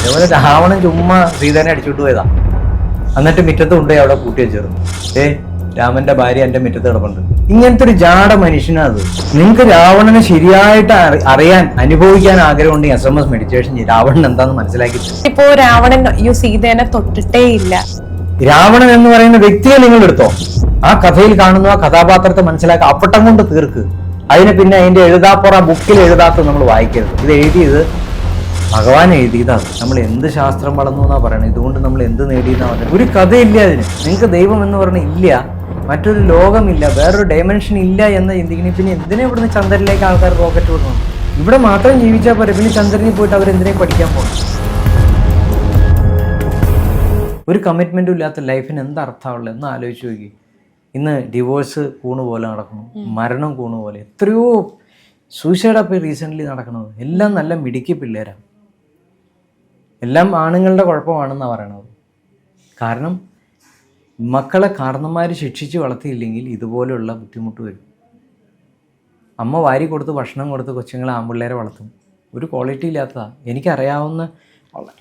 അതേപോലെ രാവണൻ ചുമ്മാ സീതനെ അടിച്ചുകൊണ്ട് പോയതാ. എന്നിട്ട് മിറ്റത്ത് കൊണ്ടുപോയി അവിടെ കൂട്ടി വെച്ചിരുന്നു. ഏ രാമന്റെ ഭാര്യ എന്റെ മിറ്റത്ത് കിടപ്പുണ്ട്. ഇങ്ങനത്തെ ഒരു ജാട മനുഷ്യനാത് നിങ്ങൾക്ക് രാവണനെ ശരിയായിട്ട് അറിയാൻ അനുഭവിക്കാൻ ആഗ്രഹമുണ്ട് S M S meditation Ravanan എന്താന്ന് മനസ്സിലാക്കി. ഇപ്പോ രാവണൻ യു സീതേനെ തൊട്ടിട്ടേ ഇല്ല. രാവണൻ എന്ന് പറയുന്ന വ്യക്തിയെ നിങ്ങൾ എടുത്തോ. ആ കഥയിൽ കാണുന്ന ആ കഥാപാത്രത്തെ മനസ്സിലാക്കി. അപ്പട്ടം കൊണ്ട് തീർക്ക്. അതിന് പിന്നെ അതിന്റെ എഴുതാപ്പുറ ബുക്കിൽ എഴുതാത്ത നമ്മൾ വായിക്കരുത്. ഇത് എഴുതിയത് ഭഗവാൻ എഴുതിയതാണ് നമ്മൾ എന്ത് ശാസ്ത്രം വളർന്നു എന്നാ പറയുന്നത് ഇതുകൊണ്ട് നമ്മൾ എന്ത് നേടിയെന്നാ പറയുന്നത് ഒരു കഥയില്ല അതിന്. നിങ്ങൾക്ക് ദൈവം എന്ന് പറഞ്ഞ ഇല്ല. മറ്റൊരു ലോകമില്ല. വേറൊരു ഡയമെൻഷൻ ഇല്ല എന്ന് ചിന്തിക്കണേ. പിന്നെ എന്തിനാ ഇവിടുന്ന് ചന്ദ്രനിലേക്ക് ആൾക്കാർ റോക്കറ്റ് വിടണം ഇവിടെ മാത്രം ജീവിച്ചാൽ പോരെ. പിന്നെ ചന്ദ്രനിൽ പോയിട്ട് അവരെന്തിനെ പഠിക്കാൻ പോകണം ഒരു കമ്മിറ്റ്മെന്റും ഇല്ലാത്ത ലൈഫിന് എന്ത് അർത്ഥമുള്ളത് എന്ന് ആലോചിച്ച് നോക്കി. ഇന്ന് ഡിവോഴ്സ് കൂണ് പോലെ നടക്കുന്നു. മരണം കൂണ് പോലെ. എത്രയോ സൂയിസൈഡ് അപ്പോൾ റീസെന്റ്ലി നടക്കുന്നത്. എല്ലാം നല്ല മിടുക്കി പിള്ളേരാണ് എല്ലാം ആണുങ്ങളുടെ കുഴപ്പമാണെന്നാണ് പറയണത്. കാരണം മക്കളെ കാരണന്മാർ ശിക്ഷിച്ച് വളർത്തിയില്ലെങ്കിൽ ഇതുപോലെയുള്ള ബുദ്ധിമുട്ട് വരും. അമ്മ വാരി കൊടുത്ത് ഭക്ഷണം കൊടുത്ത് കൊച്ചുങ്ങളെ ആൺപിള്ളേരെ വളർത്തും. ഒരു ക്വാളിറ്റി ഇല്ലാത്തതാണ് എനിക്കറിയാവുന്ന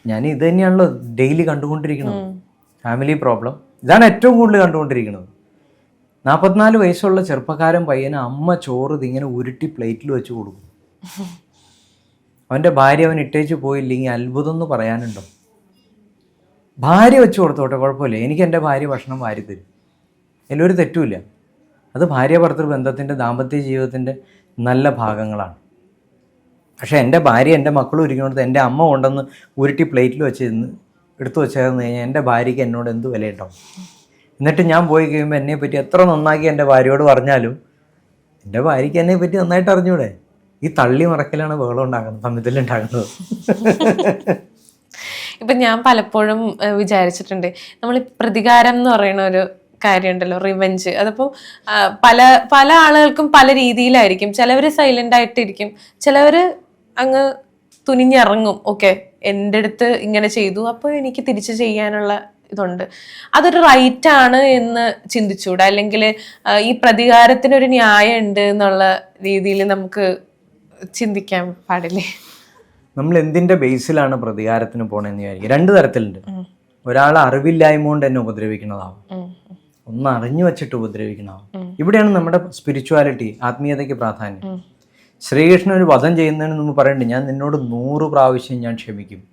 ഞാൻ ഇത് തന്നെയാണല്ലോ ഡെയിലി കണ്ടുകൊണ്ടിരിക്കുന്നത്. ഫാമിലി പ്രോബ്ലം ഇതാണ് ഏറ്റവും കൂടുതൽ കണ്ടുകൊണ്ടിരിക്കുന്നത്. നാൽപ്പത്തിനാല് വയസ്സുള്ള ചെറുപ്പക്കാരൻ പയ്യന് അമ്മ ചോറ് ഇതിങ്ങനെ ഉരുട്ടി പ്ലേറ്റിൽ വെച്ച് കൊടുക്കും. അവന്റെ ഭാര്യ അവൻ ഇട്ടേച്ച് പോയില്ലെങ്കിൽ അത്ഭുതം എന്ന് പറയാനുണ്ടോ? ഭാര്യ വെച്ച് കൊടുത്തോട്ടെ കുഴപ്പമില്ല. എനിക്ക് എന്റെ ഭാര്യ ഭക്ഷണം വാരി തരും. അതിലൊരു തെറ്റുമില്ല അത് ഭാര്യ ഭർത്തൃ ബന്ധത്തിന്റെ ദാമ്പത്യ ജീവിതത്തിന്റെ നല്ല ഭാഗങ്ങളാണ്. പക്ഷേ എന്റെ ഭാര്യ എന്റെ മക്കളും ഇരിക്കുന്നിടത്ത് എന്റെ അമ്മ കൊണ്ടുവന്ന് ഉരുട്ടി പ്ലേറ്റിൽ വെച്ച് എടുത്തു വെച്ചതെന്ന് കഴിഞ്ഞാൽ എന്റെ ഭാര്യയ്ക്ക് എന്നോട് എന്ത് വിലയുണ്ടാവും? എന്നിട്ട് ഞാൻ പോയി കഴിയുമ്പോൾ എന്നെ പറ്റി എത്ര നന്നാക്കി എന്റെ ഭാര്യയോട് പറഞ്ഞാലും എന്റെ ഭാര്യയ്ക്ക് എന്നെ പറ്റി നന്നായിട്ട് അറിഞ്ഞൂടെ? ഈ തള്ളി മറക്കലാണ് ബഹളം ഉണ്ടാക്കുന്നത് ഉണ്ടാകുന്നത്. ഇപ്പൊ ഞാൻ പലപ്പോഴും വിചാരിച്ചിട്ടുണ്ട്. നമ്മൾ പ്രതികാരം എന്ന് പറയുന്ന ഒരു കാര്യമുണ്ടല്ലോ റിവെഞ്ച് അതിപ്പോ പല പല ആളുകൾക്കും പല രീതിയിലായിരിക്കും. ചിലവര് സൈലന്റ് ആയിട്ടിരിക്കും. ചിലവര് അങ്ങ് തുനിഞ്ഞിറങ്ങും. ഓക്കെ എന്റെ അടുത്ത് ഇങ്ങനെ ചെയ്തു. അപ്പോൾ എനിക്ക് തിരിച്ചു ചെയ്യാനുള്ള ഇതുണ്ട്. അതൊരു റൈറ്റ് ആണ് എന്ന് ചിന്തിച്ചൂടെ അല്ലെങ്കിൽ ഈ പ്രതികാരത്തിനൊരു ന്യായം ഉണ്ട് എന്നുള്ള രീതിയിൽ നമുക്ക് ചിന്തിക്കാൻ പാടില്ലേ? നമ്മൾ എന്തിന്റെ ബേസിലാണ് പ്രതികാരത്തിന് പോണെന്ന് വിചാരിക്കും. രണ്ട് തരത്തിലുണ്ട്. ഒരാൾ അറിവില്ലായ്മ കൊണ്ട് എന്നെ ഉപദ്രവിക്കുന്നതാവും. ഒന്ന് അറിഞ്ഞു വെച്ചിട്ട് ഉപദ്രവിക്കണമാവും ഇവിടെയാണ് നമ്മുടെ സ്പിരിച്വാലിറ്റി ആത്മീയതയ്ക്ക് പ്രാധാന്യം. ശ്രീകൃഷ്ണൻ ഒരു വധം ചെയ്യുന്നതിന് മുമ്പ് പറയുന്നുണ്ട് ഞാൻ നിന്നോട് നൂറ് പ്രാവശ്യം ഞാൻ ക്ഷമിക്കും.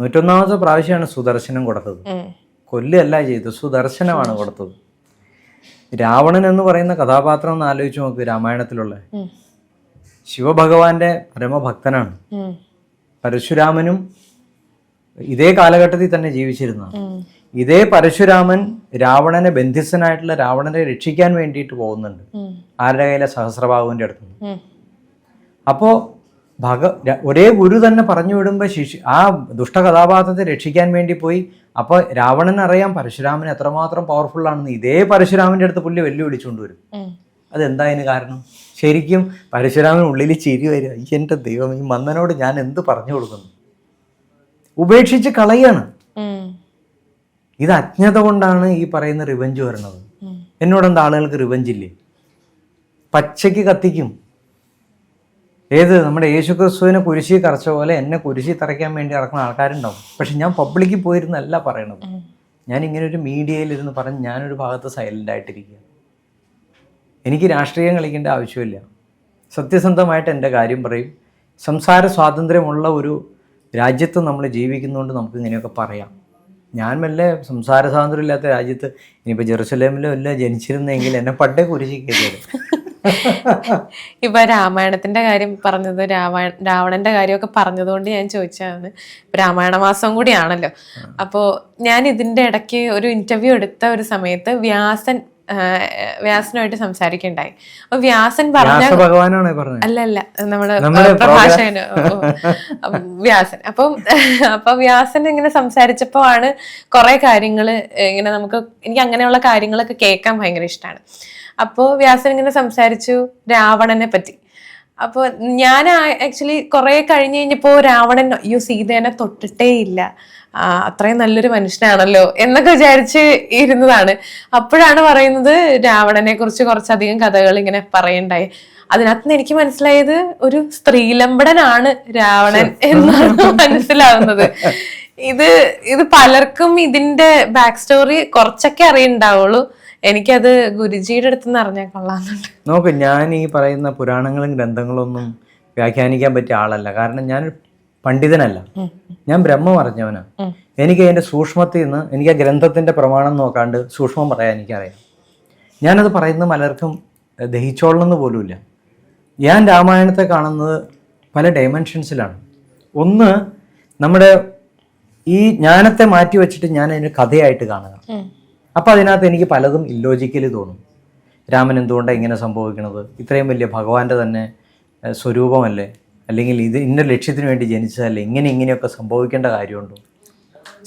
നൂറ്റൊന്നാമത്തെ പ്രാവശ്യമാണ് സുദർശനം കൊടുത്തത്. കൊല്ലല്ല ചെയ്തത് സുദർശനമാണ് കൊടുത്തത്. രാവണൻ എന്ന് പറയുന്ന കഥാപാത്രം ഒന്ന് ആലോചിച്ച് നോക്ക് രാമായണത്തിലുള്ള. ശിവഭഗവാന്റെ പരമഭക്തനാണ്. പരശുരാമനും ഇതേ കാലഘട്ടത്തിൽ തന്നെ ജീവിച്ചിരുന്ന ഇതേ പരശുരാമൻ രാവണനെ ബന്ധിസ്ഥനായിട്ടുള്ള രാവണനെ രക്ഷിക്കാൻ വേണ്ടിയിട്ട് പോകുന്നുണ്ട്. ആരുടെ കയ്യിലെ? സഹസ്രബാഹുവിന്റെ അടുത്ത് അപ്പോ ഭഗ ഒരേ ഗുരു തന്നെ പറഞ്ഞു വിടുമ്പോൾ ശിശു ആ ദുഷ്ടകഥാപാത്രത്തെ രക്ഷിക്കാൻ വേണ്ടി പോയി. അപ്പോൾ രാവണൻ അറിയാം പരശുരാമൻ എത്രമാത്രം പവർഫുൾ ആണെന്ന്. ഇതേ പരശുരാമന്റെ അടുത്ത് പുല്ല് വെല്ലുവിളിച്ചുകൊണ്ട് വരും. ഉം. അതെന്താ അതിന് കാരണം? ശരിക്കും പരശുരാമൻ ഉള്ളിൽ ചിരി വരിക. "ഈ എന്റെ ദൈവം ഈ മന്നനോട് ഞാൻ എന്ത് പറഞ്ഞു കൊടുക്കുന്നു? ഉപേക്ഷിച്ച് കളയാണ്. ഇത് അജ്ഞത കൊണ്ടാണ് ഈ പറയുന്ന റിവഞ്ച് വരണത്. എന്നോടെന്താ ആളുകൾക്ക് റിവഞ്ച് ഇല്ലേ? പച്ചയ്ക്ക് കത്തിക്കും. ഏത്? നമ്മുടെ യേശു ക്രിസ്തുവിനെ കുരിശി കറച്ച പോലെ എന്നെ കുരിശി തറയ്ക്കാൻ വേണ്ടി നടക്കുന്ന ആൾക്കാരുണ്ടാവും. പക്ഷെ ഞാൻ പബ്ലിക്കിൽ പോയിരുന്നല്ല പറയണത്. ഞാൻ ഇങ്ങനെ ഒരു മീഡിയയിലിരുന്ന് പറഞ്ഞ് ഞാനൊരു ഭാഗത്ത് സൈലന്റ് ആയിട്ടിരിക്കുക എനിക്ക് രാഷ്ട്രീയം കളിക്കേണ്ട ആവശ്യമില്ല. സത്യസന്ധമായിട്ട് എന്റെ കാര്യം പറയും. സംസാര സ്വാതന്ത്ര്യമുള്ള ഒരു രാജ്യത്ത് നമ്മൾ ജീവിക്കുന്നതുകൊണ്ട് നമുക്ക് ഇങ്ങനെയൊക്കെ പറയാം. ഞാൻ മെല്ലെ സംസാര സ്വാതന്ത്ര്യം ഇല്ലാത്ത രാജ്യത്ത് ഇനിയിപ്പോൾ ജെറുസലേമിലോ അല്ല ജനിച്ചിരുന്നെങ്കിൽ എന്നെ പണ്ടേ കുരിശി കയറ്റിയത് ഇപ്പൊ രാമായണത്തിന്റെ കാര്യം പറഞ്ഞത് രാമായണ രാവണന്റെ കാര്യമൊക്കെ പറഞ്ഞതുകൊണ്ട് ഞാൻ ചോദിച്ചതാണ്. രാമായണ മാസം കൂടിയാണല്ലോ. അപ്പോ ഞാൻ ഇതിന്റെ ഇടയ്ക്ക് ഒരു ഇന്റർവ്യൂ എടുത്ത ഒരു സമയത്ത് വ്യാസൻ വ്യാസനുമായിട്ട് സംസാരിക്കണ്ടായി. അപ്പൊ വ്യാസൻ പറഞ്ഞ ഭഗവാനാണ് അല്ല അല്ല നമ്മൾ നമ്മുടെ പ്രഭാഷകന് വ്യാസൻ. അപ്പം അപ്പൊ വ്യാസൻ ഇങ്ങനെ സംസാരിച്ചപ്പോ ആണ് കുറെ കാര്യങ്ങൾ ഇങ്ങനെ നമുക്ക് എനിക്ക് അങ്ങനെയുള്ള കാര്യങ്ങളൊക്കെ കേൾക്കാൻ ഭയങ്കര ഇഷ്ടമാണ് അപ്പോൾ വ്യാസൻ ഇങ്ങനെ സംസാരിച്ചു രാവണനെ പറ്റി. അപ്പൊ ഞാൻ ആക്ച്വലി കുറെ കഴിഞ്ഞ് കഴിഞ്ഞപ്പോ രാവണൻ അയ്യോ സീതേനെ തൊട്ടിട്ടേ ഇല്ല അത്രയും നല്ലൊരു മനുഷ്യനാണല്ലോ എന്നൊക്കെ വിചാരിച്ച് ഇരുന്നതാണ്. അപ്പോഴാണ് പറയുന്നത് രാവണനെ കുറിച്ച് കുറച്ചധികം കഥകൾ ഇങ്ങനെ പറയണ്ടായി. അതിനകത്ത് നിന്ന് എനിക്ക് മനസ്സിലായത് ഒരു സ്ത്രീലമ്പടനാണ് രാവണൻ എന്നാണ് മനസ്സിലാവുന്നത്. ഇത് ഇത് പലർക്കും ഇതിന്റെ ബാക്ക് സ്റ്റോറി കുറച്ചൊക്കെ അറിയുണ്ടാവുള്ളൂ. എനിക്കത് ഗുരുജിയുടെ അടുത്ത് നിന്ന് അറിഞ്ഞാൽ കൊള്ളാന്നുണ്ട് നോക്ക് ഞാൻ ഈ പറയുന്ന പുരാണങ്ങളും ഗ്രന്ഥങ്ങളൊന്നും വ്യാഖ്യാനിക്കാൻ പറ്റിയ ആളല്ല. കാരണം ഞാൻ പണ്ഡിതനല്ല. ഞാൻ ബ്രഹ്മം അറിഞ്ഞവനാ. എനിക്ക് അതിന്റെ സൂക്ഷ്മത്തിൽ നിന്ന് എനിക്ക് ആ ഗ്രന്ഥത്തിന്റെ പ്രമാണം നോക്കാണ്ട് സൂക്ഷ്മം പറയാൻ എനിക്കറിയാം. ഞാനത് പറയുന്നത് പലർക്കും ദഹിച്ചോളണമെന്ന് പോലുമില്ല. ഞാൻ രാമായണത്തെ കാണുന്നത് പല ഡയമെൻഷൻസിലാണ് ഒന്ന് നമ്മുടെ ഈ ജ്ഞാനത്തെ മാറ്റി വെച്ചിട്ട് ഞാൻ അതിന് കഥയായിട്ട് കാണുക. അപ്പം അതിനകത്ത് എനിക്ക് പലതും ഇല്ലോജിക്കലി തോന്നും. രാമൻ എന്തുകൊണ്ടാണ് ഇങ്ങനെ സംഭവിക്കുന്നത് ഇത്രയും വലിയ ഭഗവാന്റെ തന്നെ സ്വരൂപമല്ലേ? അല്ലെങ്കിൽ ഇത് ഇന്ന ലക്ഷ്യത്തിന് വേണ്ടി ജനിച്ചാൽ എങ്ങനെ ഇങ്ങനെയൊക്കെ സംഭവിക്കേണ്ട കാര്യമുണ്ടോ?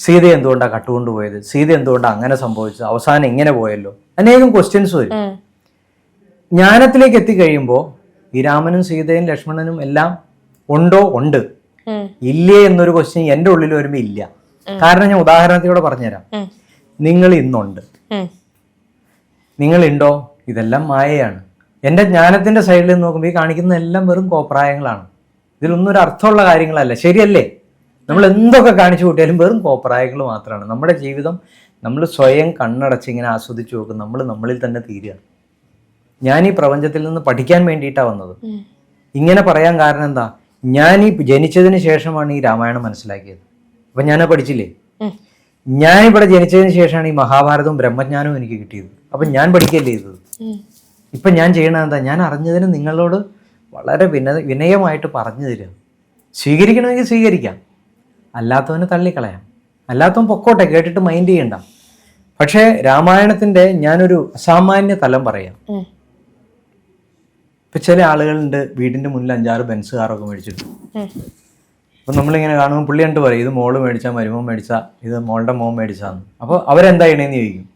സീത എന്തുകൊണ്ടാണ് കട്ടുകൊണ്ട് കട്ടുകൊണ്ടുപോയത്? സീത എന്തുകൊണ്ടാണ് അങ്ങനെ സംഭവിച്ചത്? അവസാനം ഇങ്ങനെ പോയല്ലോ? അനേകം ക്വസ്റ്റ്യൻസ് വരും. ജ്ഞാനത്തിലേക്ക് എത്തിക്കഴിയുമ്പോൾ ഈ രാമനും സീതയും ലക്ഷ്മണനും എല്ലാം ഉണ്ടോ? ഉണ്ട്. ഇല്ലേ എന്നൊരു ക്വസ്റ്റ്യൻ എന്റെ ഉള്ളിൽ വരുമ്പോൾ ഇല്ല. കാരണം ഞാൻ ഉദാഹരണത്തിലൂടെ പറഞ്ഞുതരാം. നിങ്ങൾ ഇന്നുണ്ട്. നിങ്ങൾ നിങ്ങളുണ്ടോ ഇതെല്ലാം മായയാണ്. എന്റെ ജ്ഞാനത്തിന്റെ സൈഡിൽ നിന്ന് നോക്കുമ്പോൾ ഈ കാണിക്കുന്ന എല്ലാം വെറും കോപ്രായങ്ങളാണ്. ഇതിലൊന്നും ഒരു അർത്ഥമുള്ള കാര്യങ്ങളല്ല. ശരിയല്ലേ? നമ്മൾ എന്തൊക്കെ കാണിച്ചു കൂട്ടിയാലും വെറും കോപ്രായങ്ങൾ മാത്രമാണ്. നമ്മുടെ ജീവിതം നമ്മൾ സ്വയം കണ്ണടച്ച് ഇങ്ങനെ ആസ്വദിച്ചു നോക്കും. നമ്മൾ നമ്മളിൽ തന്നെ തീരുക. ഞാൻ ഈ പ്രപഞ്ചത്തിൽ നിന്ന് പഠിക്കാൻ വേണ്ടിയിട്ടാണ് വന്നത്. ഇങ്ങനെ പറയാൻ കാരണം എന്താ? ഞാൻ ഈ ജനിച്ചതിന് ശേഷമാണ് ഈ രാമായണം മനസ്സിലാക്കിയത്. അപ്പം ഞാനത് പഠിച്ചില്ലേ. ഞാൻ ഇവിടെ ജനിച്ചതിന് ശേഷമാണ് ഈ മഹാഭാരതവും ബ്രഹ്മജ്ഞാനവും എനിക്ക് കിട്ടിയത്. അപ്പം ഞാൻ പഠിക്കല്ലേ ചെയ്തത്? ഉം. ഇപ്പം ഞാൻ ചെയ്യണത് എന്താ? ഞാൻ അറിഞ്ഞതിന് നിങ്ങളോട് വളരെ വിന വിനയമായിട്ട് പറഞ്ഞു തരിക സ്വീകരിക്കണമെങ്കിൽ സ്വീകരിക്കാം. അല്ലാത്തവന് തള്ളിക്കളയാം. അല്ലാത്തവൻ പൊക്കോട്ടെ കേട്ടിട്ട് മൈൻഡ് ചെയ്യണ്ട. പക്ഷേ രാമായണത്തിന്റെ ഞാനൊരു അസാമാന്യ തലം പറയാം. ഇപ്പൊ ചില ആളുകളുണ്ട് വീടിന്റെ മുന്നിൽ അഞ്ചാറ് ബെൻസ് കാറൊക്കെ മേടിച്ചിട്ടു. അപ്പൊ നമ്മളിങ്ങനെ കാണുമ്പോൾ പുള്ളി കണ്ട് പറയും ഇത് മോൾ മേടിച്ച മരുമോ മേടിച്ചാ ഇത് മോളുടെ മോൻ മേടിച്ചാന്ന്. അപ്പൊ അവരെന്താ ചെയ്യണേന്ന് ചോദിക്കും.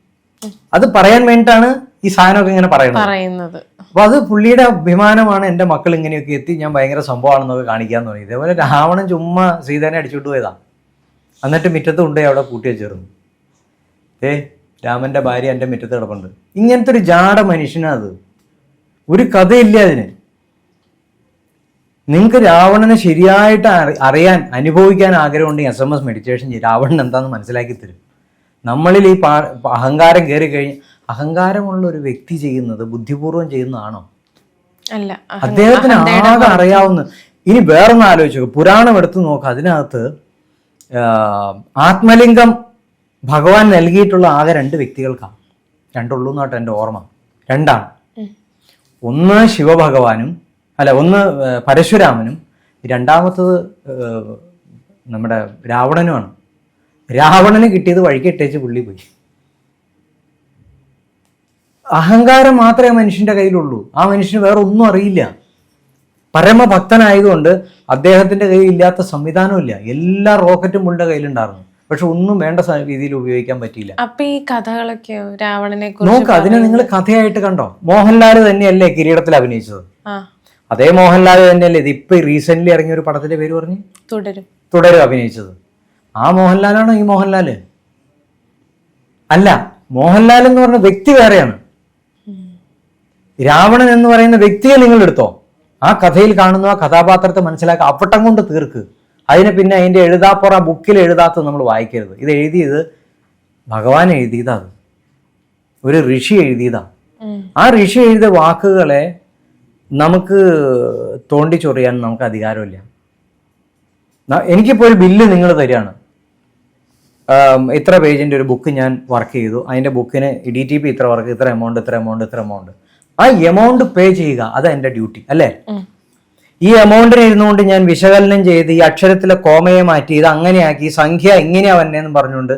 അത് പറയാൻ വേണ്ടിട്ടാണ് ഈ സാധനമൊക്കെ ഇങ്ങനെ പറയുന്നത്. അപ്പൊ അത് പുള്ളിയുടെ അഭിമാനമാണ് എന്റെ മക്കൾ ഇങ്ങനെയൊക്കെ എത്തി ഞാൻ ഭയങ്കര സംഭവമാണെന്നൊക്കെ കാണിക്കാൻ തുടങ്ങി ഇതേപോലെ രാവണൻ ചുമ്മാ സീതേനെ അടിച്ചുകൊണ്ട് പോയതാ. എന്നിട്ട് മുറ്റത്ത് കൊണ്ടുപോയി അവിടെ കൂട്ടി വെച്ചിരുന്നു. ഏ രാമന്റെ ഭാര്യ എന്റെ മുറ്റത്ത് കിടപ്പുണ്ട്. ഇങ്ങനത്തെ ഒരു ജാട മനുഷ്യനാ അത്. ഒരു കഥയില്ല അതിന്. നിങ്ങൾക്ക് രാവണനെ ശരിയായിട്ട് അറി- അറിയാൻ അനുഭവിക്കാൻ ആഗ്രഹമുണ്ടെങ്കിൽ S M S meditation Ravanan എന്താണെന്ന് മനസ്സിലാക്കി തരും. നമ്മളിൽ ഈ അഹങ്കാരം കയറി കഴിഞ്ഞ് അഹങ്കാരമുള്ള ഒരു വ്യക്തി ചെയ്യുന്നത് ബുദ്ധിപൂർവം ചെയ്യുന്നതാണോ അല്ല അദ്ദേഹത്തിന് ആകെ അറിയാവുന്ന ഇനി വേറൊന്ന് ആലോചിച്ചു പുരാണം എടുത്തു നോക്കുക അതിനകത്ത് ആത്മലിംഗം ഭഗവാൻ നൽകിയിട്ടുള്ള ആകെ രണ്ട് വ്യക്തികൾക്കാണ്. രണ്ടുള്ളൂ എന്നാട്ടോ എന്റെ ഓർമ്മ. രണ്ടാണ്. ഒന്ന് ശിവഭഗവാനും അല്ല ഒന്ന് പരശുരാമനും രണ്ടാമത്തത് നമ്മുടെ രാവണനുമാണ്. രാവണന് കിട്ടിയത് വഴിക്കെട്ടേച്ച് പുള്ളി പോയി. അഹങ്കാരം മാത്രമേ മനുഷ്യന്റെ കയ്യിലുള്ളൂ. ആ മനുഷ്യന് വേറെ ഒന്നും അറിയില്ല. പരമഭക്തനായതുകൊണ്ട് അദ്ദേഹത്തിന്റെ കയ്യിൽ ഇല്ലാത്ത സംവിധാനമില്ല എല്ലാ റോക്കറ്റും പുള്ളിയുടെ കയ്യിലുണ്ടായിരുന്നു. പക്ഷെ ഒന്നും വേണ്ട രീതിയിൽ ഉപയോഗിക്കാൻ പറ്റിയില്ല. അപ്പൊ ഈ കഥകളൊക്കെ രാവണനെ നോക്ക് അതിനെ നിങ്ങൾ കഥയായിട്ട് കണ്ടോ? മോഹൻലാൽ തന്നെയല്ലേ കിരീടത്തിൽ അഭിനയിച്ചത്? അതേ മോഹൻലാൽ തന്നെയല്ലേ ഇത് ഇപ്പൊ റീസെന്റ് ഇറങ്ങിയ ഒരു പടത്തിന്റെ പേര് പറഞ്ഞു? തുടരും. തുടരും അഭിനയിച്ചത്. ആ മോഹൻലാലാണോ ഈ മോഹൻലാൽ? അല്ല മോഹൻലാൽ എന്ന് പറഞ്ഞ വ്യക്തി വേറെയാണ്. രാവണൻ എന്ന് പറയുന്ന വ്യക്തിയെ നിങ്ങൾ എടുത്തോ? ആ കഥയിൽ കാണുന്ന ആ കഥാപാത്രത്തെ മനസ്സിലാക്കി അപ്പട്ടം കൊണ്ട് തീർക്ക്. അതിന് പിന്നെ അതിന്റെ എഴുതാപ്പുറ ബുക്കിൽ എഴുതാത്തത് നമ്മൾ വായിക്കരുത്. ഇത് എഴുതിയത് ഭഗവാൻ എഴുതിയതാണ് ഒരു ഋഷി എഴുതിയതാ. ആ ഋഷി എഴുതിയ വാക്കുകളെ നമുക്ക് തോണ്ടിച്ചൊറിയാൻ നമുക്ക് അധികാരമില്ല. എനിക്കിപ്പോൾ ഒരു ബില്ല് നിങ്ങൾ തരികയാണ്. ഇത്ര പേജിന്റെ ഒരു ബുക്ക് ഞാൻ വർക്ക് ചെയ്തു. അതിന്റെ ബുക്കിന് ഡി ടി പി ഇത്ര വർക്ക് ഇത്ര എമൗണ്ട് ഇത്ര എമൗണ്ട് ഇത്ര എമൗണ്ട് ആ എമൗണ്ട് പേ ചെയ്യുക. അതാ എന്റെ ഡ്യൂട്ടി അല്ലേ? ഈ എമൗണ്ടിന് ഇരുന്നുകൊണ്ട് ഞാൻ വിശകലനം ചെയ്ത് ഈ അക്ഷരത്തിലെ കോമയെ മാറ്റി ഇത് അങ്ങനെയാക്കി സംഖ്യ എങ്ങനെയാ വന്നേന്ന് പറഞ്ഞുകൊണ്ട്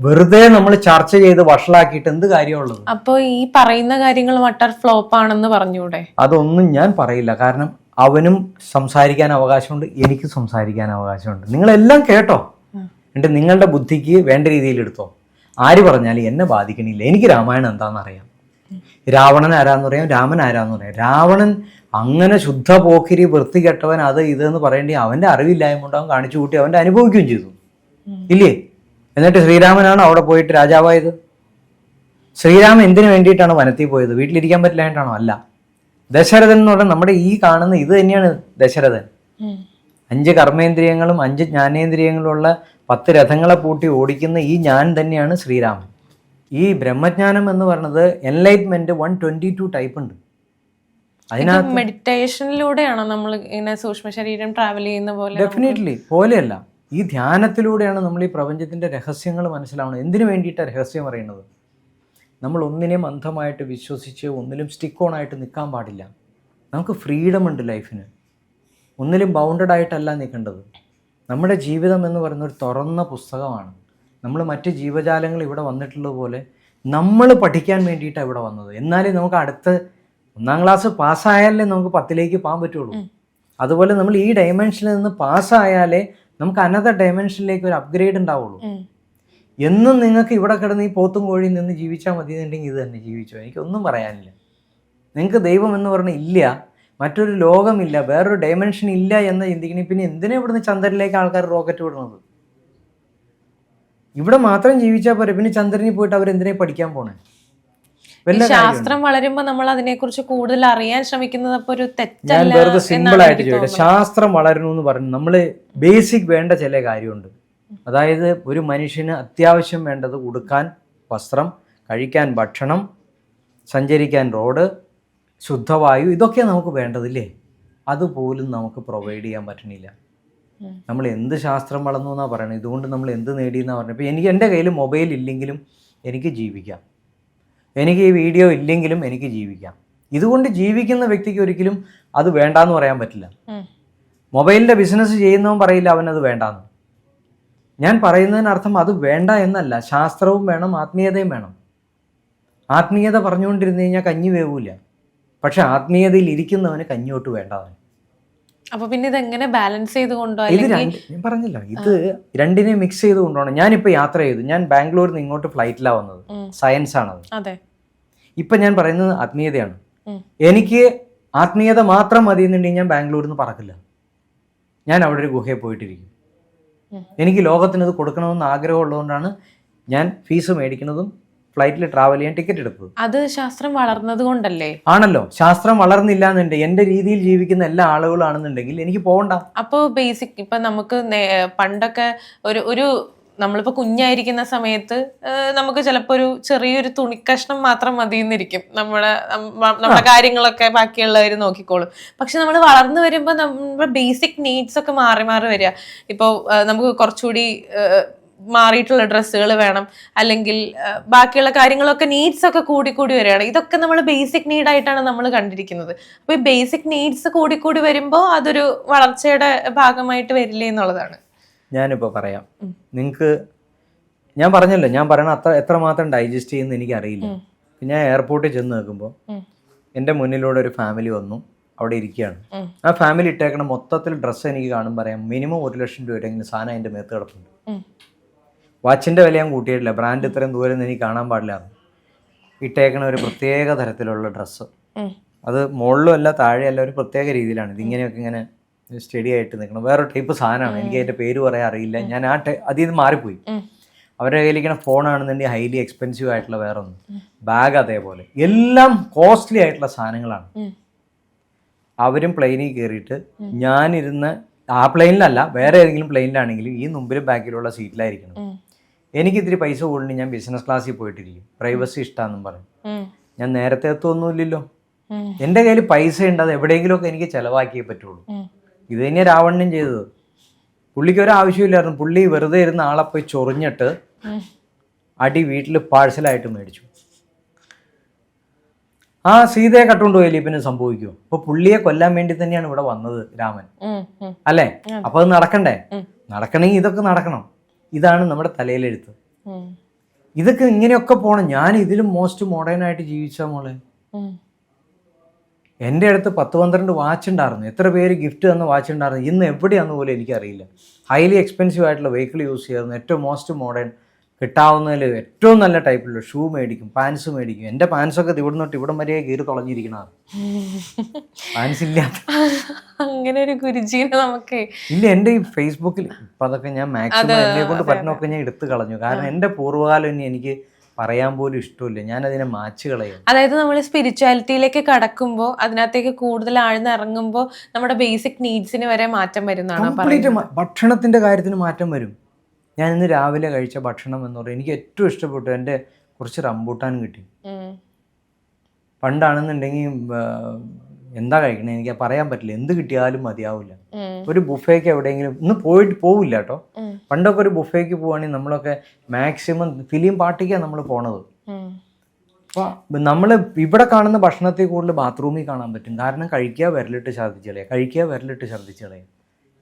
വെറുതെ നമ്മൾ ചർച്ച ചെയ്ത് വഷളാക്കിയിട്ട് എന്ത് കാര്യമുള്ളത്? അപ്പൊ ഈ പറയുന്ന കാര്യങ്ങൾ വട്ടർ ഫ്ലോപ്പ് ആണെന്ന് പറഞ്ഞൂടെ? അതൊന്നും ഞാൻ പറയില്ല. കാരണം അവനും സംസാരിക്കാൻ അവകാശമുണ്ട് എനിക്ക് സംസാരിക്കാൻ അവകാശമുണ്ട്. നിങ്ങളെല്ലാം കേട്ടോ. എന്നിട്ട് നിങ്ങളുടെ ബുദ്ധിക്ക് വേണ്ട രീതിയിൽ എടുത്തോ. ആര് പറഞ്ഞാലും എന്നെ ബാധിക്കണില്ല. എനിക്ക് രാമായണം എന്താണെന്ന് അറിയാം രാവണൻ ആരാന്ന് പറയാം രാമൻ ആരാന്ന് പറയാം. രാവണൻ അങ്ങനെ ശുദ്ധ പോക്കിരി വൃത്തികെട്ടവൻ അത് ഇതെന്ന് പറയേണ്ടി അവന്റെ അറിവില്ലായ്മ കൊണ്ട് അവൻ കാണിച്ചു കൂട്ടി അവന്റെ അനുഭവിക്കുകയും ചെയ്തു. ഇല്ലേ? എന്നിട്ട് ശ്രീരാമനാണ് അവിടെ പോയിട്ട് രാജാവായത്? ശ്രീരാമൻ എന്തിനു വേണ്ടിയിട്ടാണ് വനത്തിൽ പോയത്? വീട്ടിലിരിക്കാൻ പറ്റില്ലായിട്ടാണോ അല്ല. ദശരഥൻ എന്ന് പറഞ്ഞാൽ നമ്മുടെ ഈ കാണുന്ന ഇത് തന്നെയാണ് ദശരഥൻ. അഞ്ച് കർമ്മേന്ദ്രിയങ്ങളും അഞ്ച് ജ്ഞാനേന്ദ്രിയങ്ങളുള്ള പത്ത് രഥങ്ങളെ പൂട്ടി ഓടിക്കുന്ന ഈ ഞാൻ തന്നെയാണ് ശ്രീരാമൻ. ഈ ബ്രഹ്മജ്ഞാനം എന്ന് പറയുന്നത് enlightenment one twenty two type ഉണ്ട്. അതിനകത്ത് മെഡിറ്റേഷനിലൂടെയാണോ നമ്മൾ ഇങ്ങനെ സൂക്ഷ്മ ശരീരം ട്രാവൽ ചെയ്യുന്ന പോലെ ഡെഫിനറ്റ്ലി പോലെയല്ല. ഈ ധ്യാനത്തിലൂടെയാണ് നമ്മൾ ഈ പ്രപഞ്ചത്തിന്റെ രഹസ്യങ്ങൾ മനസ്സിലാവുന്നത് എന്തിനു വേണ്ടിയിട്ടാണ് രഹസ്യം അറിയുന്നത്? നമ്മൾ ഒന്നിനെയും അന്ധമായിട്ട് വിശ്വസിച്ച് ഒന്നിലും സ്റ്റിക്ക് ഓൺ ആയിട്ട് നിൽക്കാൻ പാടില്ല. നമുക്ക് ഫ്രീഡം ഉണ്ട് ലൈഫിന് ഒന്നിലും ബൗണ്ടഡ് ആയിട്ടല്ല നിൽക്കേണ്ടത്. നമ്മുടെ ജീവിതം എന്ന് പറയുന്ന ഒരു തുറന്ന പുസ്തകമാണ്. നമ്മൾ മറ്റ് ജീവജാലങ്ങൾ ഇവിടെ വന്നിട്ടുള്ളത് പോലെ നമ്മൾ പഠിക്കാൻ വേണ്ടിയിട്ടാണ് ഇവിടെ വന്നത്. എന്നാലേ നമുക്ക് അടുത്ത ഒന്നാം ക്ലാസ് പാസ്സായാലേ നമുക്ക് പത്തിലേക്ക് പോകാൻ പറ്റുള്ളൂ. അതുപോലെ നമ്മൾ ഈ ഡയമെൻഷനിൽ നിന്ന് പാസ്സായാലേ നമുക്ക് അനദർ ഡയമെൻഷനിലേക്ക് ഒരു അപ്ഗ്രേഡ് ഉണ്ടാവുള്ളൂ. എന്നും നിങ്ങൾക്ക് ഇവിടെ കിടന്ന് ഈ പോത്തും കോഴിയും നിന്ന് ജീവിച്ചാൽ മതി എന്നുണ്ടെങ്കിൽ ഇത് തന്നെ ജീവിച്ചോ? എനിക്കൊന്നും പറയാനില്ല. നിങ്ങൾക്ക് ദൈവം എന്ന് പറഞ്ഞാൽ ഇല്ല മറ്റൊരു ലോകമില്ല വേറൊരു ഡയമെൻഷൻ ഇല്ല എന്ന് ചിന്തിക്കണേ. പിന്നെ എന്തിനാണ് ഇവിടുന്ന് ചന്ദ്രനിലേക്ക് ആൾക്കാർ റോക്കറ്റ് വിടുന്നത്? ഇവിടെ മാത്രം ജീവിച്ചാൽ പോരെ. പിന്നെ ചന്ദ്രനിൽ പോയിട്ട് അവർ എന്തിനെ പഠിക്കാൻ പോണേ? ശാസ്ത്രം വളരുമ്പോ നമ്മൾ അതിനെക്കുറിച്ച് കൂടുതൽ അറിയാൻ ശ്രമിക്കുന്നത് അപ്പൊ ഒരു തെറ്റല്ല വെറുതെ സിമ്പിൾ ആയിട്ട് ചോദിക്കട്ടെ ശാസ്ത്രം വളരുന്നു എന്ന് പറഞ്ഞു നമ്മൾ ബേസിക് വേണ്ട ചില കാര്യമുണ്ട്. അതായത് ഒരു മനുഷ്യന് അത്യാവശ്യം വേണ്ടത് ഉടുക്കാൻ വസ്ത്രം കഴിക്കാൻ ഭക്ഷണം സഞ്ചരിക്കാൻ റോഡ് ശുദ്ധവായു ഇതൊക്കെ നമുക്ക് വേണ്ടതില്ലേ? അതുപോലും നമുക്ക് പ്രൊവൈഡ് ചെയ്യാൻ പറ്റണില്ല. നമ്മൾ എന്ത് ശാസ്ത്രം വളർന്നു എന്നാണ് പറയുന്നത് ഇതുകൊണ്ട് നമ്മൾ എന്ത് നേടിയെന്നാണ് പറഞ്ഞത് ഇപ്പോൾ എനിക്ക് എന്റെ കയ്യിൽ മൊബൈൽ ഇല്ലെങ്കിലും എനിക്ക് ജീവിക്കാം. എനിക്ക് ഈ വീഡിയോ ഇല്ലെങ്കിലും എനിക്ക് ജീവിക്കാം. ഇതുകൊണ്ട് ജീവിക്കുന്ന വ്യക്തിക്ക് ഒരിക്കലും അത് വേണ്ടാന്ന് പറയാൻ പറ്റില്ല. മൊബൈലിന്റെ ബിസിനസ് ചെയ്യുന്നവൻ പറയില്ല അവനത് വേണ്ടാന്ന്. ഞാൻ പറയുന്നതിനർത്ഥം അത് വേണ്ട എന്നല്ല. ശാസ്ത്രവും വേണം ആത്മീയതയും വേണം. ആത്മീയത പറഞ്ഞുകൊണ്ടിരുന്നു കഴിഞ്ഞാൽ കഞ്ഞി വേവൂല. പക്ഷെ ആത്മീയതയിൽ ഇരിക്കുന്നവന് കഞ്ഞിയോട്ട് വേണ്ടതാണ് അപ്പൊ പിന്നെ ഇത് എങ്ങനെ ബാലൻസ് ചെയ്ത് കൊണ്ടോ ഇത് ഞാൻ പറഞ്ഞില്ല. ഇത് രണ്ടിനെ മിക്സ് ചെയ്ത് കൊണ്ടുപോകണം ഞാനിപ്പോ യാത്ര ചെയ്തു. ഞാൻ ബാംഗ്ലൂരിൽ നിന്ന് ഇങ്ങോട്ട് ഫ്ലൈറ്റിലാണ് വന്നത്. സയൻസ് ആണത്. അതെ. ഇപ്പൊ ഞാൻ പറയുന്നത് ആത്മീയതയാണ്. എനിക്ക് ആത്മീയത മാത്രം മതി എന്നുണ്ടെങ്കിൽ ഞാൻ ബാംഗ്ലൂരിൽ നിന്ന് പറക്കില്ല. ഞാൻ അവിടെ ഒരു ഗുഹയിൽ പോയിട്ടിരിക്കും. എനിക്ക് ലോകത്തിന് ഇത് കൊടുക്കണമെന്ന് ആഗ്രഹമുള്ളതുകൊണ്ടാണ് ഞാൻ ഫീസ് മേടിക്കുന്നതും ഫ്ലൈറ്റിൽ ട്രാവൽ ചെയ്യാൻ ടിക്കറ്റ് എടുത്തത്. അത് ശാസ്ത്രം വളർന്നത് കൊണ്ടല്ലേ? ആണല്ലോ. ശാസ്ത്രം വളർന്നില്ല എന്നുണ്ട്. എന്റെ രീതിയിൽ ജീവിക്കുന്ന എല്ലാ ആളുകളാണെന്നുണ്ടെങ്കിൽ എനിക്ക് പോകണ്ട അപ്പൊ ബേസിക് ഇപ്പൊ നമുക്ക് നേ- പണ്ടൊക്കെ ഒരു ഒരു നമ്മളിപ്പോ കുഞ്ഞായിരിക്കുന്ന സമയത്ത് ആ, നമുക്ക് ചിലപ്പോ ഒരു ചെറിയൊരു തുണിക്കഷ്ണം മാത്രം മതി എന്നിരിക്കും നമ്മുടെ നമ്മ- നമ്മുടെ കാര്യങ്ങളൊക്കെ ബാക്കിയുള്ളവർ നോക്കിക്കോളും. പക്ഷെ നമ്മൾ വളർന്നു വരുമ്പോൾ നമ്മുടെ ബേസിക് നീഡ്സ് ഒക്കെ മാറി മാറി വരിക. ഇപ്പോൾ നമുക്ക് കുറച്ചുകൂടി ആ, മാറിയിട്ടുള്ള ഡ്രസ്സുകൾ വേണം. അല്ലെങ്കിൽ ബാക്കിയുള്ള കാര്യങ്ങളൊക്കെ നീഡ്സ് ഒക്കെ കൂടി കൂടി വരികയാണ്. ഇതൊക്കെ നമ്മൾ ബേസിക് നീഡായിട്ടാണ് നമ്മൾ കണ്ടിരിക്കുന്നത്. അപ്പോൾ ഈ ബേസിക് നീഡ്സ് കൂടി കൂടി വരുമ്പോൾ അതൊരു വളർച്ചയുടെ ഭാഗമായിട്ട് വരില്ലേ എന്നുള്ളതാണ്. ഞാനിപ്പോൾ പറയാം. നിങ്ങൾക്ക് ഞാൻ പറഞ്ഞല്ലോ ഞാൻ പറയണ അത്ര എത്രമാത്രം ഡൈജസ്റ്റ് ചെയ്യുന്ന എനിക്ക് അറിയില്ല ഞാൻ എയർപോർട്ടിൽ ചെന്ന് നിൽക്കുമ്പോൾ ഉം. എന്റെ മുന്നിലൂടെ ഒരു ഫാമിലി വന്നു. അവിടെ ഇരിക്കുകയാണ്. ആ ഫാമിലി ഇട്ടേക്കണ മൊത്തത്തിൽ ഡ്രസ്സ് എനിക്ക് കാണും പറയാം മിനിമം ഒരു ലക്ഷം രൂപയുടെ സാധനം എന്റെ മേത്ത് കിടപ്പുണ്ട്. വാച്ചിന്റെ വില ഞാൻ കൂട്ടിയിട്ടില്ല. ബ്രാൻഡ് ഇത്രയും ദൂരം നിന്ന് എനിക്ക് കാണാൻ പാടില്ല. ഇട്ടേക്കണ ഒരു പ്രത്യേക തരത്തിലുള്ള ഡ്രസ്സ് അത് മുകളിലും അല്ല താഴെയല്ല ഒരു പ്രത്യേക രീതിയിലാണ്. ഇതിങ്ങനെയൊക്കെ ഇങ്ങനെ സ്റ്റഡി ആയിട്ട് നിൽക്കണം. വേറൊരു ടൈപ്പ് സാധനമാണ്. എനിക്ക് അതിന്റെ പേര് പറയാൻ അറിയില്ല. ഞാൻ ആ ടൈ അതിൽ നിന്ന് മാറിപ്പോയി. അവരുടെ കയ്യിലിരിക്കുന്ന ഫോണാണെന്നുണ്ടെങ്കിൽ ഹൈലി എക്സ്പെൻസീവ് ആയിട്ടുള്ള വേറെ ഒന്ന് ബാഗ് അതേപോലെ. എല്ലാം കോസ്റ്റ്ലി ആയിട്ടുള്ള സാധനങ്ങളാണ്. അവരും പ്ലെയിനിൽ കയറിയിട്ട് ഞാനിരുന്ന ആ പ്ലെയിനിലല്ല വേറെ ഏതെങ്കിലും പ്ലെയിനിലാണെങ്കിലും ഈ മുമ്പിലും ബാക്കിലുള്ള സീറ്റിലായിരിക്കണം ഉം. എനിക്ക് ഇത്തിരി പൈസ കൂടുതൽ ഞാൻ ബിസിനസ് ക്ലാസ്സിൽ പോയിട്ടിരിക്കും പ്രൈവസി ഇഷ്ടമാണെന്നും പറയും. ഞാൻ നേരത്തെ എത്തുമൊന്നുമില്ലല്ലോ. എന്റെ കയ്യിൽ പൈസ ഉണ്ട് അത് എവിടെയെങ്കിലുമൊക്കെ എനിക്ക് ചിലവാക്കിയേ പറ്റുള്ളൂ. ഇത് തന്നെയാണ് രാവണനും ചെയ്തത്. പുള്ളിക്ക് ഒരു ആവശ്യമില്ലായിരുന്നു. പുള്ളി വെറുതെ ഇരുന്ന ആളെ പോയി ചൊറിഞ്ഞിട്ട് അടി വീട്ടിൽ പാഴ്സലായിട്ട് മേടിച്ചു. ആ സീതയെ കട്ടുകൊണ്ട് പോയില്ലേ പിന്നെ സംഭവിക്കും അപ്പൊ പുള്ളിയെ കൊല്ലാൻ വേണ്ടി തന്നെയാണ് ഇവിടെ വന്നത് രാമൻ. അല്ലേ? അപ്പൊ അത് നടക്കണ്ടേ. നടക്കണമെങ്കിൽ ഇതൊക്കെ നടക്കണം. ഇതാണ് നമ്മുടെ തലയിലെഴുത്ത്. ഇതൊക്കെ ഇങ്ങനെയൊക്കെ പോണം. ഞാൻ ഇതിലും മോസ്റ്റ് മോഡേൺ ആയിട്ട് ജീവിച്ച മോളെ. എന്റെ അടുത്ത് പത്ത് പന്ത്രണ്ട് വാച്ച് ഉണ്ടായിരുന്നു. എത്ര പേര് ഗിഫ്റ്റ് തന്ന വാച്ച് ഉണ്ടായിരുന്നു. ഇന്ന് എവിടെയാണെന്ന് പോലും എനിക്കറിയില്ല. ഹൈലി എക്സ്പെൻസീവ് ആയിട്ടുള്ള വെഹിക്കിൾ യൂസ് ചെയ്യായിരുന്നു ഏറ്റവും മോസ്റ്റ് മോഡേൺ കിട്ടാവുന്നതിൽ ഏറ്റവും നല്ല ടൈപ്പിലുള്ള ഷൂ മേടിക്കും പാൻസ് മേടിക്കും. എന്റെ പാൻസൊക്കെ ഇവിടെ തൊട്ട് ഇവിടം വരെ കീറി തുളഞ്ഞിരിക്കണതാണ് പാൻസ് ഇല്ല. അങ്ങനെ ഒരു ഗുരുജീനെ നമുക്ക് ഇല്ല എന്റെ ഈ ഫേസ്ബുക്കിൽ ഇപ്പം അതൊക്കെ ഞാൻ മാക്സിമം എന്നെ കൊണ്ട് പറ്റുന്നൊക്കെ ഞാൻ എടുത്തു കളഞ്ഞു. കാരണം എന്റെ പൂർവകാലം ഇനി എനിക്ക് പറയാൻ പോലും ഇഷ്ടമില്ല. ഞാൻ അതിനെ മാച്ച് കളയും അതായത് നമ്മൾ സ്പിരിച്വാലിറ്റിയിലേക്ക് കടക്കുമ്പോൾ അതിനകത്തേക്ക് കൂടുതൽ ആഴ്ന്നിറങ്ങുമ്പോൾ നമ്മുടെ ബേസിക് നീഡ്സിന് വരെ മാറ്റം വരുന്നതാണ് ഭക്ഷണത്തിന്റെ കാര്യത്തിന് മാറ്റം വരും. ഞാൻ ഇന്ന് രാവിലെ കഴിച്ച ഭക്ഷണം എന്ന് പറയുന്നത് എനിക്ക് ഏറ്റവും ഇഷ്ടപ്പെട്ടു. എന്റെ കുറച്ച് റംബൂട്ടാൻ കിട്ടി. പണ്ടാണെന്നുണ്ടെങ്കിൽ എന്താ കഴിക്കണേ? എനിക്ക് പറയാൻ പറ്റില്ല. എന്ത് കിട്ടിയാലും മതിയാവില്ല. ഒരു ബുഫേക്ക് എവിടെയെങ്കിലും ഇന്ന് പോയിട്ട് പോവില്ല കേട്ടോ. പണ്ടൊക്കെ ഒരു ബുഫേക്ക് പോവുകയാണെങ്കിൽ നമ്മളൊക്കെ മാക്സിമം ഫിലിം പാർട്ടിക്കാണ് നമ്മൾ പോണത്. നമ്മൾ ഇവിടെ കാണുന്ന ഭക്ഷണത്തെ കൂടുതൽ ബാത്റൂമിൽ കാണാൻ പറ്റും. കാരണം കഴിക്കുക വിരലിട്ട് ഛർദ്ദിച്ച് കളയുക കഴിക്കുക വിരലിട്ട് ഛർദ്ദിച്ച്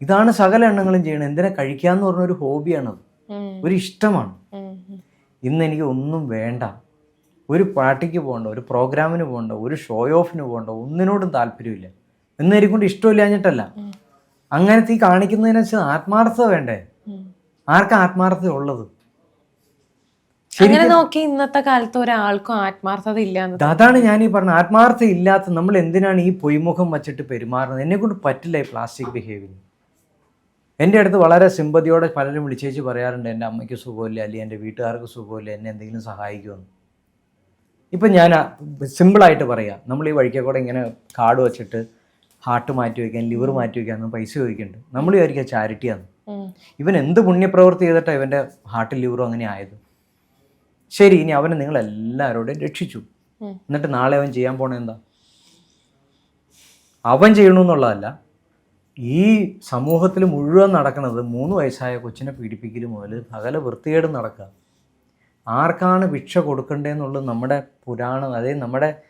ഇതാണ് സകല എണ്ണങ്ങളും ചെയ്യണത്. എന്തിനാ കഴിക്കുക എന്ന് പറഞ്ഞ ഒരു ഹോബിയാണത്. ഒരു ഇഷ്ടമാണ്. ഇന്ന് എനിക്ക് ഒന്നും വേണ്ട. ഒരു പാർട്ടിക്ക് പോകണ്ട ഒരു പ്രോഗ്രാമിന് പോകണ്ട ഒരു ഷോ ഓഫിന് പോകണ്ട ഒന്നിനോടും താല്പര്യമില്ല. എന്ന് എനിക്കൊണ്ട് ഇഷ്ടമില്ലാഞ്ഞിട്ടല്ല അങ്ങനത്തെ ഈ കാണിക്കുന്നതിന് വെച്ചാൽ ആത്മാർത്ഥത വേണ്ടേ. ആർക്കാ ആത്മാർത്ഥത ഉള്ളത്? അങ്ങനെ നോക്കി ഇന്നത്തെ കാലത്ത് ഒരാൾക്കും ആത്മാർത്ഥത ഇല്ല അതാണ് ഞാൻ ഈ പറഞ്ഞ ആത്മാർത്ഥത ഇല്ലാത്ത നമ്മൾ എന്തിനാണ് ഈ പൊയ്മുഖം വച്ചിട്ട് പെരുമാറുന്നത്? എന്നെ കൊണ്ട് പറ്റില്ല ഈ പ്ലാസ്റ്റിക് ബിഹേവിയർ എന്റെ അടുത്ത് വളരെ സിമ്പതിയോടെ പലരും വിളിച്ചേച്ച് പറയാറുണ്ട് എന്റെ അമ്മയ്ക്ക് സുഖമില്ല അല്ലെങ്കിൽ എന്റെ വീട്ടുകാർക്ക് സുഖമില്ല എന്നെ എന്തെങ്കിലും സഹായിക്കുമെന്ന്. ഇപ്പം ഞാൻ സിമ്പിളായിട്ട് പറയാം നമ്മൾ ഈ വഴിക്കക്കൂടെ ഇങ്ങനെ കാർഡ് വെച്ചിട്ട് ഹാർട്ട് മാറ്റി വയ്ക്കാൻ ലിവർ മാറ്റി വയ്ക്കാൻ പൈസ ചോദിക്കുന്നുണ്ട് നമ്മൾ വിചാരിക്കുക ചാരിറ്റിയാണ്. ഇവൻ എന്ത് പുണ്യപ്രവൃത്തി ചെയ്തിട്ടാണ് ഇവന്റെ ഹാർട്ടും ലിവറും അങ്ങനെ ആയത്? ശരി ഇനി അവനെ നിങ്ങൾ എല്ലാവരോടും രക്ഷിച്ചു. എന്നിട്ട് നാളെ അവൻ ചെയ്യാൻ പോണെന്താ അവൻ ചെയ്യണമെന്നുള്ളതല്ല ഈ സമൂഹത്തിൽ മുഴുവൻ നടക്കുന്നത് മൂന്ന് വയസ്സായ കൊച്ചിനെ പീഡിപ്പിക്കൽ മുതൽ സകല വൃത്തികേട് നടക്കുക. ആർക്കാണ് ഭിക്ഷ കൊടുക്കേണ്ടതെന്നുള്ളത് നമ്മുടെ പുരാണം അതായത് നമ്മുടെ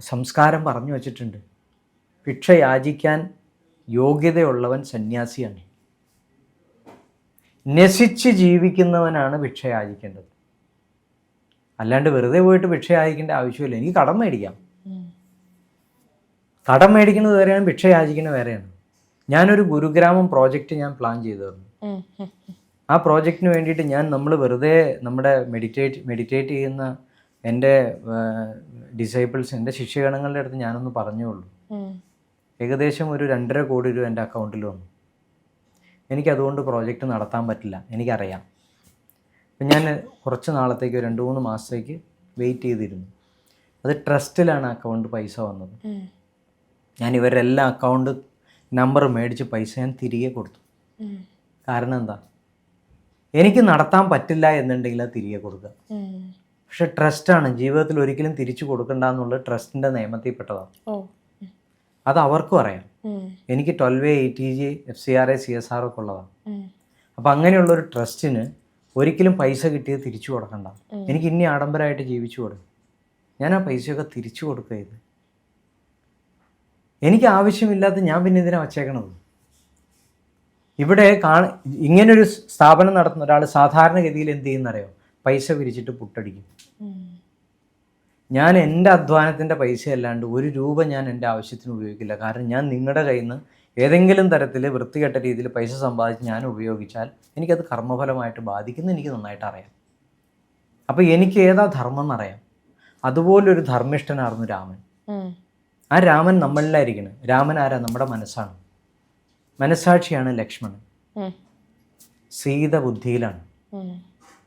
സംസ്കാരം പറഞ്ഞു വച്ചിട്ടുണ്ട്. ഭിക്ഷ യാചിക്കാൻ യോഗ്യതയുള്ളവൻ സന്യാസിയാണ്. നശിച്ച് ജീവിക്കുന്നവനാണ് ഭിക്ഷ യാചിക്കേണ്ടത്. അല്ലാണ്ട് വെറുതെ പോയിട്ട് ഭിക്ഷ യാചിക്കേണ്ട ആവശ്യമില്ല. എനിക്ക് കടം മേടിക്കാം. കടം മേടിക്കുന്നത് വേറെയാണ് ഭിക്ഷ യാചിക്കുന്നത് വേറെയാണ് ഞാനൊരു ഗുരുഗ്രാമം പ്രോജക്റ്റ് ഞാൻ പ്ലാൻ ചെയ്തിരുന്നു. ആ പ്രോജക്റ്റിന് വേണ്ടിയിട്ട് ഞാൻ നമ്മൾ വെറുതെ നമ്മുടെ മെഡിറ്റേറ്റ് മെഡിറ്റേറ്റ് ചെയ്യുന്ന എന്റെ ഡിസൈബിൾസ് എന്റെ ശിഷ്യഗണങ്ങളുടെ അടുത്ത് ഞാനൊന്ന് പറഞ്ഞേ ഉള്ളൂ ഏകദേശം ഒരു രണ്ടര കോടി രൂപ എന്റെ അക്കൗണ്ടിൽ വന്നു. എനിക്കതുകൊണ്ട് പ്രോജക്റ്റ് നടത്താൻ പറ്റില്ല എനിക്കറിയാം. അപ്പം ഞാൻ കുറച്ച് നാളത്തേക്ക് രണ്ട് മൂന്ന് മാസത്തേക്ക് വെയിറ്റ് ചെയ്തിരുന്നു. അത് ട്രസ്റ്റിലാണ് അക്കൗണ്ട് പൈസ വന്നത്. ഞാൻ ഇവരുടെ എല്ലാ അക്കൗണ്ട് നമ്പർ മേടിച്ച് പൈസ ഞാൻ തിരികെ കൊടുത്തു. കാരണം എന്താ? എനിക്ക് നടത്താൻ പറ്റില്ല എന്നുണ്ടെങ്കിൽ അത് തിരികെ കൊടുക്കുക. പക്ഷെ ട്രസ്റ്റാണ് ജീവിതത്തിൽ ഒരിക്കലും തിരിച്ചു കൊടുക്കണ്ട എന്നുള്ളത് ട്രസ്റ്റിന്റെ നിയമത്തിൽ പെട്ടതാണ്. അത് അവർക്കും അറിയാം. എനിക്ക് twelve A T G F C R A C S R ഒക്കെ ഉള്ളതാണ്. അപ്പം അങ്ങനെയുള്ള ഒരു ട്രസ്റ്റിന് ഒരിക്കലും പൈസ കിട്ടിയത് തിരിച്ചു കൊടുക്കണ്ട. എനിക്ക് ഇനി ആഡംബരമായിട്ട് ജീവിച്ചു കൊടുക്കും. ഞാൻ ആ പൈസയൊക്കെ തിരിച്ചു കൊടുക്കുക ഇത് എനിക്ക് ആവശ്യമില്ലാത്ത ഞാൻ പിന്നെ ഇതിനെ വച്ചേക്കണത്? ഇവിടെ കാണ ഇങ്ങനൊരു സ്ഥാപനം നടത്തുന്ന ഒരാൾ സാധാരണഗതിയിൽ എന്ത് ചെയ്യുന്നറിയോ? പൈസ പിരിച്ചിട്ട് പുട്ടടിക്കും. ഞാൻ എന്റെ അധ്വാനത്തിന്റെ പൈസ അല്ലാണ്ട് ഒരു രൂപ ഞാൻ എന്റെ ആവശ്യത്തിന് ഉപയോഗിക്കില്ല. കാരണം ഞാൻ നിങ്ങളുടെ കയ്യിൽ നിന്ന് ഏതെങ്കിലും തരത്തിൽ വൃത്തികെട്ട രീതിയിൽ പൈസ സമ്പാദിച്ച് ഞാൻ ഉപയോഗിച്ചാൽ എനിക്കത് കർമ്മഫലമായിട്ട് ബാധിക്കുന്നു എനിക്ക് നന്നായിട്ട് അറിയാം. അപ്പോൾ എനിക്ക് ഏതാ ധർമ്മം എന്നറിയാം. അതുപോലൊരു ധർമ്മിഷ്ഠനായിരുന്നു രാമൻ. ആ രാമൻ നമ്മളിലായിരിക്കണം. രാമൻ ആരാ? നമ്മുടെ മനസ്സാണ്. മനസ്സാക്ഷിയാണ് ലക്ഷ്മണൻ. സീത ബുദ്ധിയിലാണ്.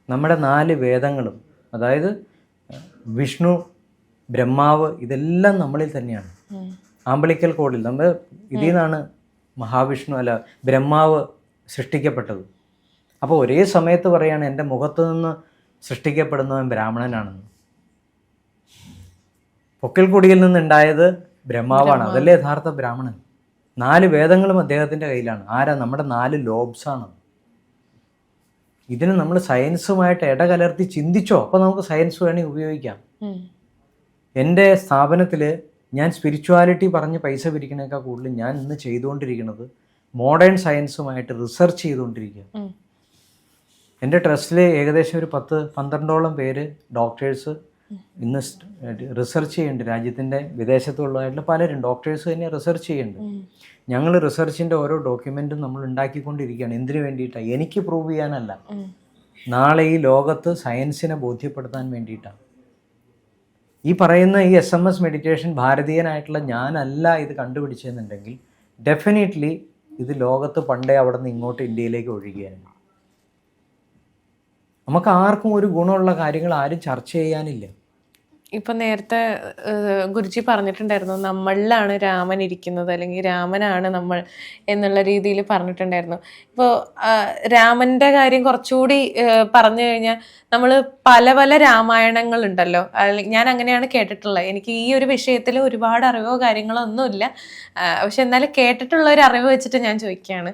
നമ്മുടെ നാല് വേദങ്ങളും അതായത് വിഷ്ണു ബ്രഹ്മാവ് ഇതെല്ലാം നമ്മളിൽ തന്നെയാണ്. ആമ്പളിക്കൽ കോടിൽ. നമ്മൾ ഇതിൽ നിന്നാണ് മഹാവിഷ്ണു അല്ല ബ്രഹ്മാവ് സൃഷ്ടിക്കപ്പെട്ടത്. അപ്പോൾ ഒരേ സമയത്ത് പറയാണ് എന്റെ മുഖത്ത് നിന്ന് സൃഷ്ടിക്കപ്പെടുന്നവൻ ബ്രാഹ്മണനാണെന്ന്. പൊക്കിൽ കൊടിയിൽ നിന്നുണ്ടായത് ബ്രഹ്മാവാണ്. അതല്ലേ യഥാർത്ഥ ബ്രാഹ്മണൻ? നാല് വേദങ്ങളും അദ്ദേഹത്തിന്റെ കയ്യിലാണ്. ആരാ? നമ്മുടെ നാല് ലോബ്സാണ് ഇതിന് നമ്മൾ സയൻസുമായിട്ട് ഇടകലർത്തി ചിന്തിച്ചോ? അപ്പോൾ നമുക്ക് സയൻസ് വേണമെങ്കിൽ ഉപയോഗിക്കാം. എന്റെ സ്ഥാപനത്തിൽ ഞാൻ സ്പിരിച്വാലിറ്റി പറഞ്ഞ് പൈസ പിരിക്കണേക്കാൾ കൂടുതൽ ഞാൻ ഇന്ന് ചെയ്തുകൊണ്ടിരിക്കുന്നത് മോഡേൺ സയൻസുമായിട്ട് റിസർച്ച് ചെയ്തുകൊണ്ടിരിക്കുക. എന്റെ ട്രസ്റ്റിൽ ഏകദേശം ഒരു പത്ത് പന്ത്രണ്ടോളം പേര് ഡോക്ടേഴ്സ് ഇന്ന് റിസർച്ച് ചെയ്യുന്നുണ്ട് രാജ്യത്തിന്റെ വിദേശത്തുള്ളതായിട്ടുള്ള പലരും ഡോക്ടേഴ്സ് തന്നെ റിസർച്ച് ചെയ്യുന്നുണ്ട്. ഞങ്ങൾ റിസർച്ചിന്റെ ഓരോ ഡോക്യുമെന്റും നമ്മൾ ഉണ്ടാക്കിക്കൊണ്ടിരിക്കുകയാണ് എന്തിനു വേണ്ടിയിട്ടാണ് എനിക്ക് പ്രൂവ് ചെയ്യാനല്ല. നാളെ ഈ ലോകത്ത് സയൻസിനെ ബോധ്യപ്പെടുത്താൻ വേണ്ടിയിട്ടാണ് ഈ പറയുന്ന ഈ എസ് എം എസ് മെഡിറ്റേഷൻ ഭാരതീയനായിട്ടുള്ള ഞാനല്ല ഇത് കണ്ടുപിടിച്ചതെന്നുണ്ടെങ്കിൽ ഡെഫിനറ്റ്ലി ഇത് ലോകത്ത് പണ്ടേ അവിടെ നിന്ന് ഇങ്ങോട്ട് ഇന്ത്യയിലേക്ക് ഒഴുകിയാണ് നമുക്ക് ആർക്കും ഒരു ഗുണമുള്ള കാര്യങ്ങൾ ആരും ചർച്ച ചെയ്യാനില്ല. ഇപ്പൊ നേരത്തെ ഗുരുജി പറഞ്ഞിട്ടുണ്ടായിരുന്നു നമ്മളിലാണ് രാമൻ ഇരിക്കുന്നത് അല്ലെങ്കിൽ രാമനാണ് നമ്മൾ എന്നുള്ള രീതിയിൽ പറഞ്ഞിട്ടുണ്ടായിരുന്നു. ഇപ്പോൾ രാമന്റെ കാര്യം കുറച്ചുകൂടി പറഞ്ഞു കഴിഞ്ഞാൽ നമ്മൾ പല പല രാമായണങ്ങൾ ഉണ്ടല്ലോ ഞാൻ അങ്ങനെയാണ് കേട്ടിട്ടുള്ളത്. എനിക്ക് ഈ ഒരു വിഷയത്തിൽ ഒരുപാട് അറിവോ കാര്യങ്ങളോ ഒന്നുമില്ല. പക്ഷെ എന്നാലും കേട്ടിട്ടുള്ള ഒരു അറിവ് വെച്ചിട്ട് ഞാൻ ചോദിക്കുകയാണ്.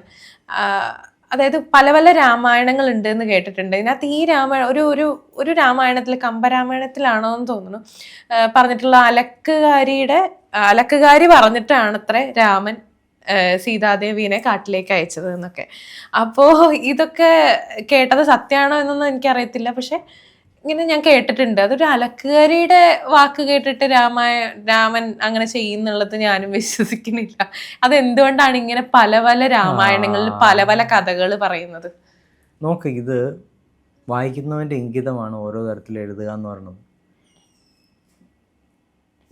അതായത് പല പല രാമായണങ്ങൾ ഉണ്ട് എന്ന് കേട്ടിട്ടുണ്ട്. ഇതിനകത്ത് ഈ രാമായണം ഒരു ഒരു ഒരു രാമായണത്തിൽ കമ്പരാമായണത്തിലാണോ എന്ന് തോന്നുന്നു. പറഞ്ഞിട്ടുള്ള അലക്കുകാരിയുടെ അലക്കുകാരി പറഞ്ഞിട്ടാണ് അത്ര രാമൻ സീതാദേവിനെ കാട്ടിലേക്ക് അയച്ചത് എന്നൊക്കെ. അപ്പോൾ ഇതൊക്കെ കേട്ടത് സത്യമാണോ എന്നൊന്നും എനിക്കറിയത്തില്ല. പക്ഷെ ഇങ്ങനെ ഞാൻ കേട്ടിട്ടുണ്ട്. അതൊരു അലക്കുകാരിയുടെ വാക്ക് കേട്ടിട്ട് രാമായ രാമൻ അങ്ങനെ ചെയ്യുന്നുള്ളത് ഞാനും വിശ്വസിക്കുന്നില്ല. അതെന്തുകൊണ്ടാണ് ഇങ്ങനെ പല പല രാമായണങ്ങളിൽ പല പല കഥകൾ പറയുന്നത്? നോക്ക് ഇത് വായിക്കുന്നവന്റെ ഇംഗിതമാണ് ഓരോ തരത്തിൽ എഴുതുക എന്ന് പറയുന്നത്.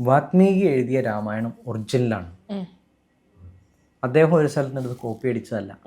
വാത്മീകി എഴുതിയ രാമായണം ഒറിജിനലാണ്. അദ്ദേഹം ഒരു സ്ഥലത്ത് നിന്ന് കോപ്പി അടിച്ചതല്ല.